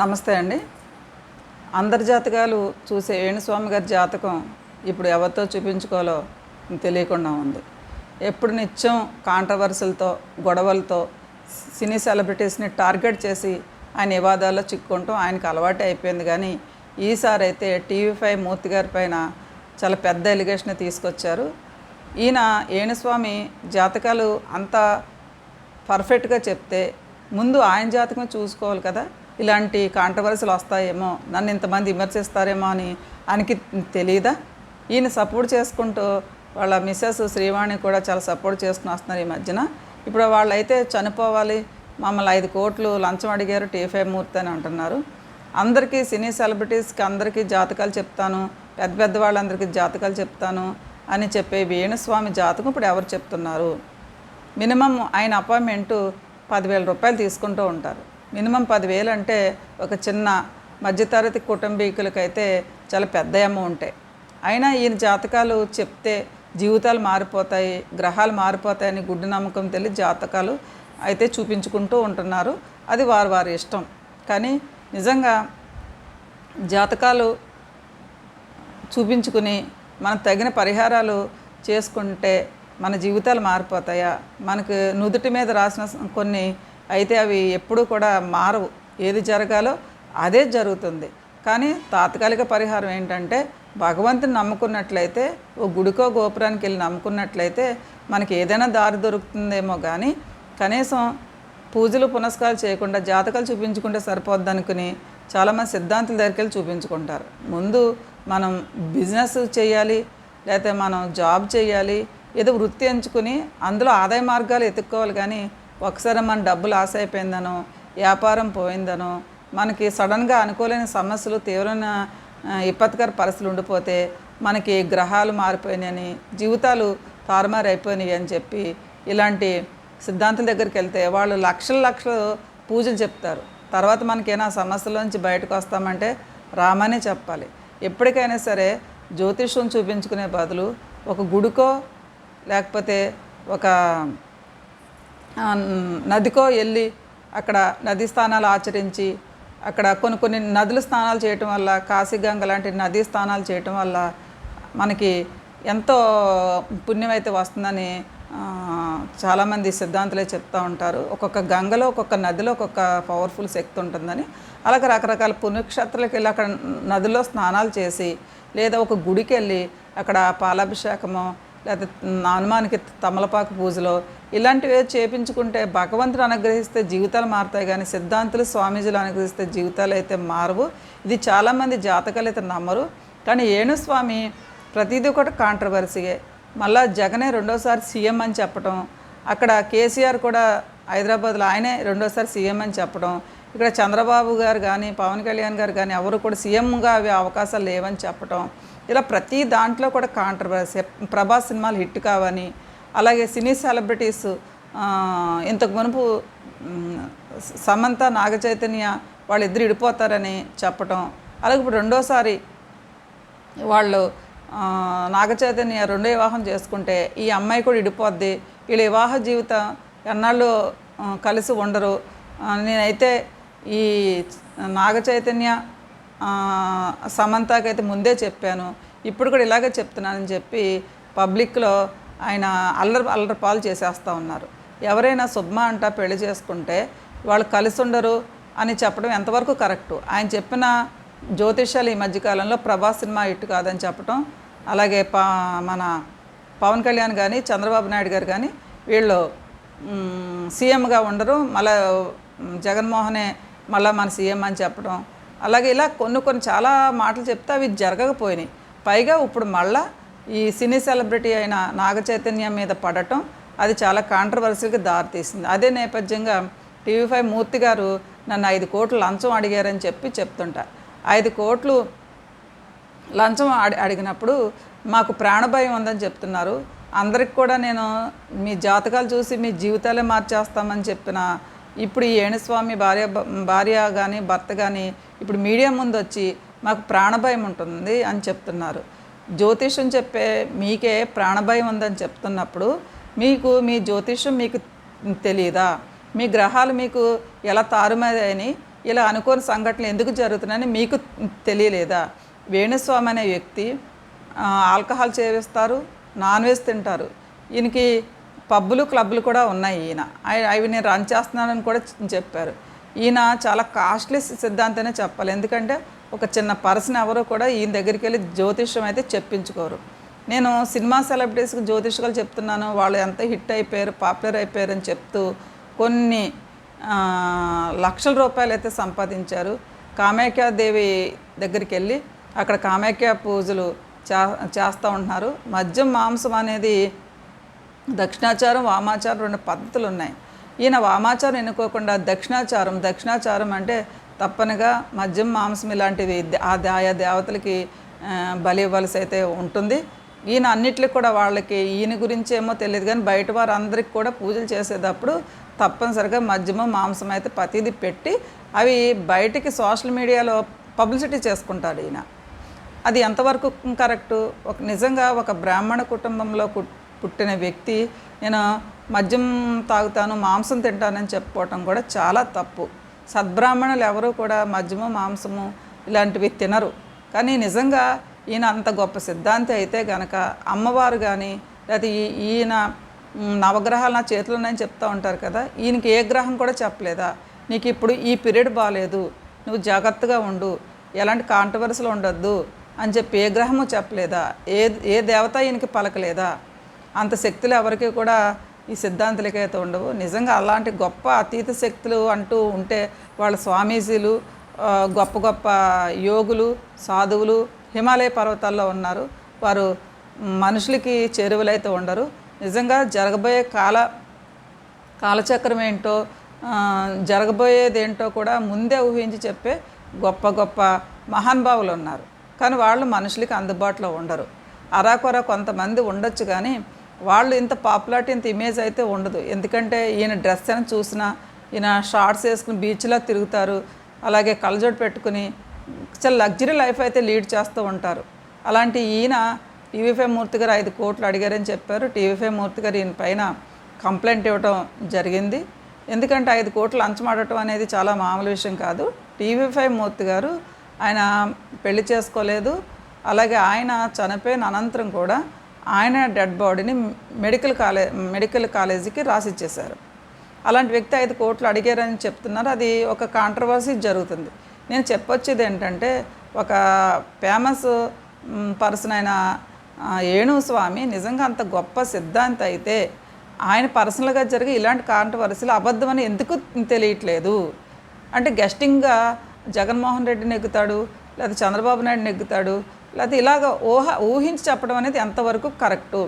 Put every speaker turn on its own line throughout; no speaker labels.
నమస్తే అండి. అందరి జాతకాలు చూసే వేణుస్వామి గారి జాతకం ఇప్పుడు ఎవరితో చూపించుకోవాలో తెలియకుండా ఉంది. ఎప్పుడు నిత్యం కాంట్రవర్సీలతో గొడవలతో సినీ సెలబ్రిటీస్ని టార్గెట్ చేసి ఆయన వివాదాల్లో చిక్కుకుంటూ ఆయనకు అలవాటే అయిపోయింది. కానీ ఈసారి అయితే టీవీ ఫైవ్ మూర్తి గారి పైన చాలా పెద్ద ఎలిగేషన్ తీసుకొచ్చారు. ఈయన ఏణుస్వామి జాతకాలు అంత పర్ఫెక్ట్గా చెప్తే ముందు ఆయన జాతకం చూసుకోవాలి కదా. ఇలాంటి కాంట్రవర్సీలు వస్తాయేమో నన్ను ఇంతమంది విమర్శిస్తారేమో అని ఆయనకి తెలియదా ఈయన సపోర్ట్ చేసుకుంటూ వాళ్ళ మిస్సెస్ శ్రీవాణి కూడా చాలా సపోర్ట్ చేసుకుని వస్తున్నారు ఈ మధ్యన. ఇప్పుడు వాళ్ళైతే చనిపోవాలి మమ్మల్ని ఐదు కోట్లు లంచం అడిగారు టీఫై మూర్తి అని అంటున్నారు. అందరికీ సినీ సెలబ్రిటీస్కి అందరికీ జాతకాలు చెప్తాను పెద్ద పెద్ద వాళ్ళందరికీ జాతకాలు చెప్తాను అని చెప్పే వేణుస్వామి జాతకం ఇప్పుడు ఎవరు చెప్తున్నారు? మినిమం ఆయన అపాయింట్మెంటు పదివేల రూపాయలు తీసుకుంటూ ఉంటారు. మినిమం పదివేలు అంటే ఒక చిన్న మధ్యతరగతి కుటుంబీకులకైతే చాలా పెద్ద అమౌంటే అయినా ఈయన జాతకాలు చెప్తే జీవితాలు మారిపోతాయి గ్రహాలు మారిపోతాయని గుడ్డి నమ్మకం తెలియ జాతకాలు అయితే చూపించుకుంటూ ఉంటున్నారు. అది వారి వారి ఇష్టం. కానీ నిజంగా జాతకాలు చూపించుకుని మనం తగిన పరిహారాలు చేసుకుంటే మన జీవితాలు మారిపోతాయా? మనకు నుదుటి మీద రాసిన కొన్ని అయితే అవి ఎప్పుడూ కూడా మారవు. ఏది జరగాలో అదే జరుగుతుంది. కానీ తాత్కాలిక పరిహారం ఏంటంటే భగవంతుని నమ్ముకున్నట్లయితే ఓ గుడికో గోపురానికి వెళ్ళి నమ్ముకున్నట్లయితే మనకి ఏదైనా దారి దొరుకుతుందేమో కానీ కనీసం పూజలు పునస్కారాలు చేయకుండా జాతకాలు చూపించుకుంటే సరిపోద్ది అనుకుని చాలామంది సిద్ధాంతుల దగ్గరికి వెళ్ళి చూపించుకుంటారు. ముందు మనం బిజినెస్ చేయాలి లేకపోతే మనం జాబ్ చేయాలి ఏదో వృత్తి ఎంచుకుని అందులో ఆదాయ మార్గాలు ఎత్తుక్కోవాలి కానీ ఒకసారి మన డబ్బులు ఆశ అయిపోయిందనో వ్యాపారం పోయిందనో మనకి సడన్గా అనుకోలేని సమస్యలు తీవ్రమైన ఇబ్బందికర పరిస్థితులు ఉండిపోతే మనకి గ్రహాలు మారిపోయినాయని జీవితాలు తారుమారైపోయినాయి అయిపోయినాయి అని చెప్పి ఇలాంటి సిద్ధాంతుల దగ్గరికి వెళ్తే వాళ్ళు లక్షల లక్షలు పూజలు చెప్తారు. తర్వాత మనకేనా సమస్యల నుంచి బయటకు వస్తామంటే రామనే చెప్పాలి. ఎప్పటికైనా సరే జ్యోతిష్యం చూపించుకునే బదులు ఒక గుడికో లేకపోతే ఒక నదికో వెళ్ళి అక్కడ నదీ స్నానాలు ఆచరించి అక్కడ కొన్ని కొన్ని నదులు స్నానాలు చేయటం వల్ల కాశీగంగ లాంటి నదీ స్నానాలు చేయటం వల్ల మనకి ఎంతో పుణ్యం అయితే వస్తుందని చాలామంది సిద్ధాంతులే చెప్తూ ఉంటారు. ఒక్కొక్క గంగలో ఒక్కొక్క నదిలో ఒక్కొక్క పవర్ఫుల్ శక్తి ఉంటుందని. అలాగే రకరకాల పుణ్యక్షేత్రాలకు వెళ్ళి అక్కడ నదిలో స్నానాలు చేసి లేదా ఒక గుడికి వెళ్ళి అక్కడ పాలాభిషేకము లేకపోతే హనుమానికి తమలపాకు పూజలో ఇలాంటివి చేపించుకుంటే భగవంతుడు అనుగ్రహిస్తే జీవితాలు మారుతాయి కానీ సిద్ధాంతులు స్వామీజీలు అనుగ్రహిస్తే జీవితాలు అయితే మారవు. ఇది చాలామంది జాతకాలు అయితే నమ్మరు. కానీ ఏణుస్వామి ప్రతిదీ కూడా కాంట్రవర్సీయే మళ్ళా జగనే రెండోసారి సీఎం అని చెప్పడం అక్కడ కేసీఆర్ కూడా హైదరాబాద్లో ఆయనే రెండోసారి సీఎం అని చెప్పడం ఇక్కడ చంద్రబాబు గారు కానీ పవన్ కళ్యాణ్ గారు కానీ ఎవరు కూడా సీఎంగా అవి అవకాశాలు లేవని చెప్పడం ఇలా ప్రతి దాంట్లో కూడా కాంట్రవర్సీ ప్రభాస్ సినిమాలు హిట్ కావని అలాగే సినీ సెలబ్రిటీస్ ఇంతకు మునుపు సమంత నాగ చైతన్య వాళ్ళిద్దరు ఇడిపోతారని చెప్పటం అలాగే ఇప్పుడు రెండోసారి వాళ్ళు నాగచైతన్య నాగ చైతన్య రెండో వివాహం చేసుకుంటే ఈ అమ్మాయి కూడా ఇడిపోద్ది వీళ్ళ వివాహ జీవితం ఎన్నాళ్ళు కలిసి ఉండరు. నేనైతే ఈ నాగ చైతన్య సమంతకైతే ముందే చెప్పాను. ఇప్పుడు కూడా ఇలాగే చెప్తున్నానని చెప్పి పబ్లిక్లో ఆయన అల్లరి అల్లరి పాలు చేసేస్తూ ఉన్నారు. ఎవరైనా సుబ్మ అంట పెళ్ళి చేసుకుంటే వాళ్ళు కలిసి ఉండరు అని చెప్పడం ఎంతవరకు కరెక్టు? ఆయన చెప్పిన జ్యోతిష్యాలు ఈ మధ్యకాలంలో ప్రభాస్ సినిమా ఇటు కాదని చెప్పడం అలాగే పా మన పవన్ కళ్యాణ్ కానీ చంద్రబాబు నాయుడు గారు కానీ వీళ్ళు సీఎంగా ఉండరు. మళ్ళా జగన్మోహనే మళ్ళీ మన సీఎం అని చెప్పడం అలాగే ఇలా కొన్ని కొన్ని చాలా మాటలు చెప్తే అవి జరగకపోయినాయి. పైగా ఇప్పుడు మళ్ళా ఈ సినీ సెలబ్రిటీ అయిన నాగ చైతన్యం మీద పడటం అది చాలా కాంట్రవర్సీకి దారితీసింది. అదే నేపథ్యంగా టీవీ ఫైవ్ మూర్తి గారు నన్ను ఐదు కోట్లు లంచం అడిగారని చెప్పి చెప్తుంటా. ఐదు కోట్లు లంచం అడి అడిగినప్పుడు మాకు ప్రాణభయం ఉందని చెప్తున్నారు. అందరికి కూడా నేను మీ జాతకాలు చూసి మీ జీవితాలే మార్చేస్తామని చెప్పిన ఇప్పుడు ఈ ఏణుస్వామి భార్య భార్య కానీ భర్త కానీ ఇప్పుడు మీడియా ముందు వచ్చి మాకు ప్రాణభయం ఉంటుంది అని చెప్తున్నారు. జ్యోతిష్యం చెప్పే మీకే ప్రాణభయం ఉందని చెప్తున్నప్పుడు మీకు మీ జ్యోతిష్యం మీకు తెలియదా మీ గ్రహాలు మీకు ఎలా తారుమారని ఇలా అనుకోని సంఘటనలు ఎందుకు జరుగుతున్నాయని మీకు తెలియలేదా? వేణుస్వామి అనే వ్యక్తి ఆల్కహాల్ సేవిస్తారు నాన్ వెజ్ తింటారు. ఈయనకి పబ్బులు క్లబ్బులు కూడా ఉన్నాయి ఈయన. అవి నేను రన్ చేస్తున్నానని కూడా చెప్పారు. ఈయన చాలా కాస్ట్లీ సిద్ధాంతనే చెప్పాలి. ఎందుకంటే ఒక చిన్న పర్సన్ ఎవరు కూడా ఈయన దగ్గరికి వెళ్ళి జ్యోతిష్యం అయితే చెప్పించుకోరు. నేను సినిమా సెలబ్రిటీస్కి జ్యోతిష్యాలు చెప్తున్నాను. వాళ్ళు ఎంత హిట్ అయిపోయారు పాపులర్ అయిపోయారు అని చెప్తూ కొన్ని లక్షల రూపాయలు అయితే సంపాదించారు. కామాఖ్యాదేవి దగ్గరికి వెళ్ళి అక్కడ కామాఖ్య పూజలు చే చేస్తూ ఉంటున్నారు. మద్యం మాంసం అనేది దక్షిణాచారం వామాచారం రెండు పద్ధతులు ఉన్నాయి ఈయన వామాచారం ఎన్నుకోకుండా దక్షిణాచారం దక్షిణాచారం అంటే తప్పనిగా మద్యం మాంసం ఇలాంటివి ఆ ఆయా దేవతలకి బలి ఇవ్వాల్సి అయితే ఉంటుంది. ఈయన అన్నిటికి కూడా వాళ్ళకి ఈయన గురించి ఏమో తెలియదు కానీ బయట వారు అందరికి కూడా పూజలు చేసేటప్పుడు తప్పనిసరిగా మద్యము మాంసం అయితే ప్రతిదీ పెట్టి అవి బయటికి సోషల్ మీడియాలో పబ్లిసిటీ చేసుకుంటాడు ఈయన. అది ఎంతవరకు కరెక్టు? ఒక నిజంగా ఒక బ్రాహ్మణ కుటుంబంలో కు- పుట్టిన వ్యక్తి నేను మద్యం తాగుతాను మాంసం తింటానని చెప్పుకోవటం కూడా చాలా తప్పు. సద్బ్రాహ్మణులు ఎవరు కూడా మద్యము మాంసము ఇలాంటివి తినరు. కానీ నిజంగా ఈయన అంత గొప్ప సిద్ధాంతి అయితే గనక అమ్మవారు కానీ లేకపోతే ఈ- ఈయన నవగ్రహాలు నా చేతిలో ఉన్నాయని చెప్తూ ఉంటారు కదా ఈయనకి ఏ గ్రహం కూడా చెప్పలేదా? నీకు ఇప్పుడు ఈ పీరియడ్ బాగాలేదు నువ్వు జాగ్రత్తగా ఉండు ఎలాంటి కాంట్రవర్సీలు ఉండొద్దు అని చెప్పి ఏ గ్రహము చెప్పలేదా? ఏ ఏ దేవత ఈయనకి పలకలేదా? అంత శక్తులు ఎవరికి కూడా ఈ సిద్ధాంతులకైతే ఉండవు. నిజంగా అలాంటి గొప్ప అతీత శక్తులు అంటూ ఉంటే వాళ్ళ స్వామీజీలు గొప్ప గొప్ప యోగులు సాధువులు హిమాలయ పర్వతాల్లో ఉన్నారు. వారు మనుషులకి చేరువలైతే ఉండరు. నిజంగా జరగబోయే కాల కాలచక్రం ఏంటో జరగబోయేది ఏంటో కూడా ముందే ఊహించి చెప్పే గొప్ప గొప్ప మహానుభావులు ఉన్నారు. కానీ వాళ్ళు మనుషులకి అందుబాటులో ఉండరు. అరాకొర కొంతమంది ఉండొచ్చు కానీ వాళ్ళు ఇంత పాపులారిటీ ఇంత ఇమేజ్ అయితే ఉండదు. ఎందుకంటే ఈయన డ్రెస్ అని చూసినా ఈయన షార్ట్స్ వేసుకుని బీచ్లో తిరుగుతారు. అలాగే కళ్ళజోడు పెట్టుకుని చాలా లగ్జరీ లైఫ్ అయితే లీడ్ చేస్తూ ఉంటారు. అలాంటి ఈయన టీవీఫై మూర్తి గారు ఐదు కోట్లు అడిగారని చెప్పారు. టీవీఫై మూర్తి గారు ఈయన పైన కంప్లైంట్ ఇవ్వటం జరిగింది. ఎందుకంటే ఐదు కోట్లు లంచమాడటం అనేది చాలా మామూలు విషయం కాదు. టీవీఫై మూర్తి గారు ఆయన పెళ్ళి చేసుకోలేదు. అలాగే ఆయన చనిపోయిన అనంతరం కూడా ఆయన డెడ్ బాడీని మెడికల్ కాలేజ్ మెడికల్ కాలేజీకి రాసిచ్చేశారు. అలాంటి వ్యక్తి ఐదు కోట్లు అడిగారని చెప్తున్నారు. అది ఒక కాంట్రవర్సీ జరుగుతుంది. నేను చెప్పొచ్చేది ఏంటంటే ఒక ఫేమస్ పర్సన్ అయిన ఆ, ఏణు స్వామి నిజంగా అంత గొప్ప సిద్ధాంతి అయితే ఆయన పర్సనల్గా జరిగి ఇలాంటి కాంట్రవర్సీలు అబద్ధమని ఎందుకు తెలియట్లేదు? అంటే గెస్టింగ్గా జగన్మోహన్ రెడ్డి నెగ్గుతాడు లేదా చంద్రబాబు నాయుడు నెగ్గుతాడు లేకపోతే ఇలాగ ఊహ ఊహించి చెప్పడం అనేది ఎంతవరకు కరెక్టు?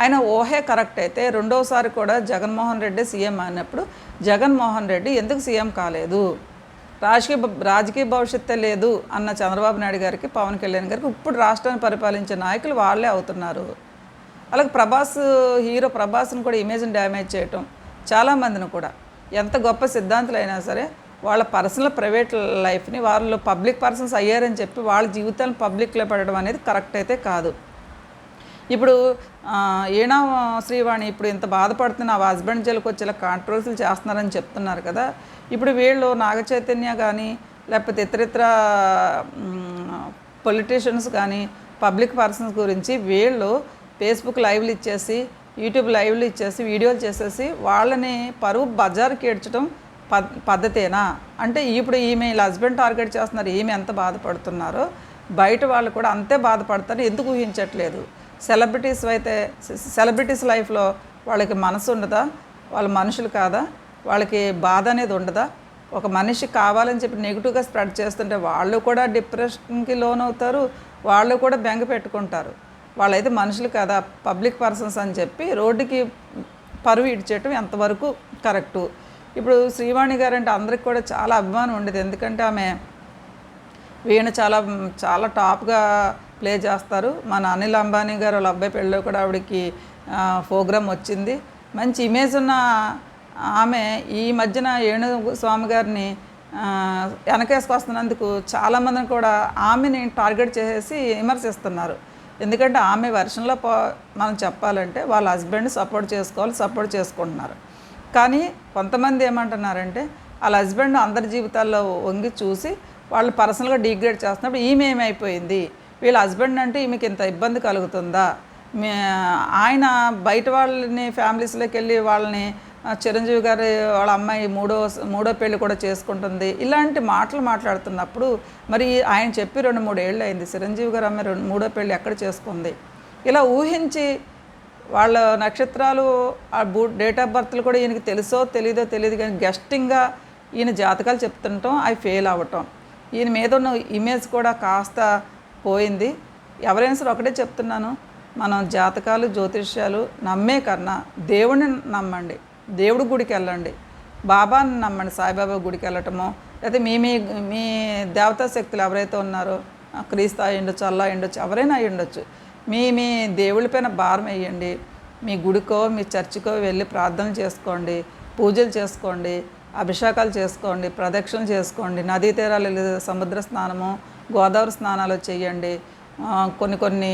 ఆయన ఊహే కరెక్ట్ అయితే రెండోసారి కూడా జగన్మోహన్ రెడ్డి సీఎం అయినప్పుడు జగన్మోహన్ రెడ్డి ఎందుకు సీఎం కాలేదు? రాజకీయ రాజకీయ భవిష్యత్తే లేదు అన్న చంద్రబాబు నాయుడు గారికి పవన్ కళ్యాణ్ గారికి ఇప్పుడు రాష్ట్రాన్ని పరిపాలించే నాయకులు వాళ్ళే అవుతున్నారు. అలాగే ప్రభాస్ హీరో ప్రభాస్ని కూడా ఇమేజ్ని డ్యామేజ్ చేయటం చాలామందిని కూడా. ఎంత గొప్ప సిద్ధాంతులు అయినా సరే వాళ్ళ పర్సనల్ ప్రైవేట్ లైఫ్ని వాళ్ళు పబ్లిక్ పర్సన్స్ అయ్యారని చెప్పి వాళ్ళ జీవితాలను పబ్లిక్లో పెట్టడం అనేది కరెక్ట్ అయితే కాదు. ఇప్పుడు ఏనా శ్రీవాణి ఇప్పుడు ఇంత బాధపడుతున్న ఆ హస్బెండ్ జైలుకి వచ్చి ఇలా కాంట్రవర్సీలు చేస్తున్నారని చెప్తున్నారు కదా. ఇప్పుడు వీళ్ళు నాగ చైతన్య కానీ లేకపోతే ఇతరితర పొలిటీషియన్స్ కానీ పబ్లిక్ పర్సన్స్ గురించి వీళ్ళు ఫేస్బుక్ లైవ్లు ఇచ్చేసి యూట్యూబ్ లైవ్లు ఇచ్చేసి వీడియోలు చేసేసి వాళ్ళని పరువు బజార్కి ఏడ్చడం పద్ధతేనా? అంటే ఇప్పుడు ఈమె ఇలా హస్బెండ్ టార్గెట్ చేస్తున్నారు ఈమె ఎంత బాధపడుతున్నారో. బయట వాళ్ళు కూడా అంతే బాధపడతారు ఎందుకు ఊహించట్లేదు. సెలబ్రిటీస్ అయితే సెలబ్రిటీస్ లైఫ్లో వాళ్ళకి మనసు ఉండదా? వాళ్ళ మనుషులు కాదా? వాళ్ళకి బాధ అనేది ఉండదా? ఒక మనిషి కావాలని చెప్పి నెగిటివ్గా స్ప్రెడ్ చేస్తుంటే వాళ్ళు కూడా డిప్రెషన్కి లోన్ అవుతారు వాళ్ళు కూడా బెంగ పెట్టుకుంటారు. వాళ్ళైతే మనుషులు కదా? పబ్లిక్ పర్సన్స్ అని చెప్పి రోడ్డుకి పరువు ఇడ్చేయటం ఎంతవరకు కరెక్టు? ఇప్పుడు శ్రీవాణి గారు అంటే అందరికి కూడా చాలా అభిమానం ఉండేది. ఎందుకంటే ఆమె వీణ చాలా చాలా టాప్గా ప్లే చేస్తారు. మన అనిల్ అంబానీ గారు వాళ్ళ అబ్బాయి పెళ్ళిలో కూడా ఆవిడకి ప్రోగ్రామ్ వచ్చింది. మంచి ఇమేజ్ ఉన్న ఆమె ఈ మధ్యన ఏణు స్వామి గారిని వెనకేసుకొస్తున్నందుకు చాలామందిని కూడా ఆమెని టార్గెట్ చేసేసి విమర్శిస్తున్నారు. ఎందుకంటే ఆమె వర్షంలో పో మనం చెప్పాలంటే వాళ్ళ హస్బెండ్ సపోర్ట్ చేసుకోవాలి సపోర్ట్ చేసుకుంటున్నారు. కానీ కొంతమంది ఏమంటున్నారంటే వాళ్ళ హస్బెండ్ అందరి జీవితాల్లో వంగి చూసి వాళ్ళు పర్సనల్గా డిగ్రేడ్ చేస్తున్నప్పుడు ఈమె ఏమైపోయింది? వీళ్ళ హస్బెండ్ అంటే ఈమెకి ఇంత ఇబ్బంది కలుగుతుందా? ఆయన బయట వాళ్ళని ఫ్యామిలీస్లోకి వెళ్ళి వాళ్ళని చిరంజీవి గారి వాళ్ళ అమ్మాయి మూడో మూడో పెళ్ళి కూడా చేసుకుంటుంది. ఇలాంటి మాటలు మాట్లాడుతున్నప్పుడు మరి ఆయన చెప్పి రెండు మూడు ఏళ్ళు అయింది. చిరంజీవి గారు అమ్మాయి రెండు మూడో పెళ్ళి ఎక్కడ చేసుకుంది? ఇలా ఊహించి వాళ్ళ నక్షత్రాలు ఆ బూ డేట్ ఆఫ్ బర్త్లు కూడా ఈయనకి తెలుసో తెలీదో తెలియదు కానీ గెస్టింగ్గా ఈయన జాతకాలు చెప్తుండటం అవి ఫెయిల్ అవ్వటం. ఈయన మీద ఉన్న ఇమేజ్ కూడా కాస్త పోయింది. ఎవరైనా సరే ఒకటే చెప్తున్నాను మనం జాతకాలు జ్యోతిష్యాలు నమ్మే కన్నా దేవుడిని నమ్మండి. దేవుడి గుడికి వెళ్ళండి. బాబాని నమ్మండి సాయిబాబా గుడికి వెళ్ళటము. లేకపోతే మీ మీ మీ దేవతా శక్తులు ఎవరైతే ఉన్నారో క్రీస్తా క్రీస్తు అల్లా అయ్యుండొచ్చు ఎవరైనా అయ్యుండొచ్చు. ఉండొచ్చు మీ మీ దేవుళ్ళపైన భారం వేయండి. మీ గుడికో మీ చర్చికో వెళ్ళి ప్రార్థన చేసుకోండి పూజలు చేసుకోండి అభిషేకాలు చేసుకోండి ప్రదక్షిణలు చేసుకోండి నదీ తీరాలు సముద్ర స్నానము గోదావరి స్నానాలు చేయండి కొన్ని కొన్ని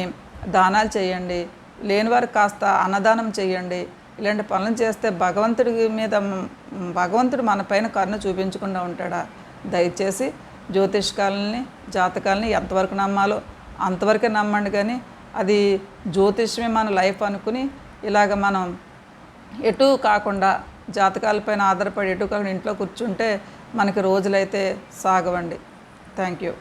దానాలు చేయండి లేని వారికి కాస్త అన్నదానం చేయండి ఇలాంటి పనులు చేస్తే భగవంతుడి మీద భగవంతుడు మన పైన కరుణ చూపించకుండా ఉంటాడా? దయచేసి జ్యోతిష్కాలని జాతకాలని ఎంతవరకు నమ్మాలో అంతవరకే నమ్మండి కానీ అది జ్యోతిష్యమే మన లైఫ్ అనుకుని ఇలాగ మనం ఎటు కాకుండా జాతకాలపైన ఆధారపడి ఎటు కాకుండా ఇంట్లో కూర్చుంటే మనకి రోజులైతే సాగవండి. Thank you.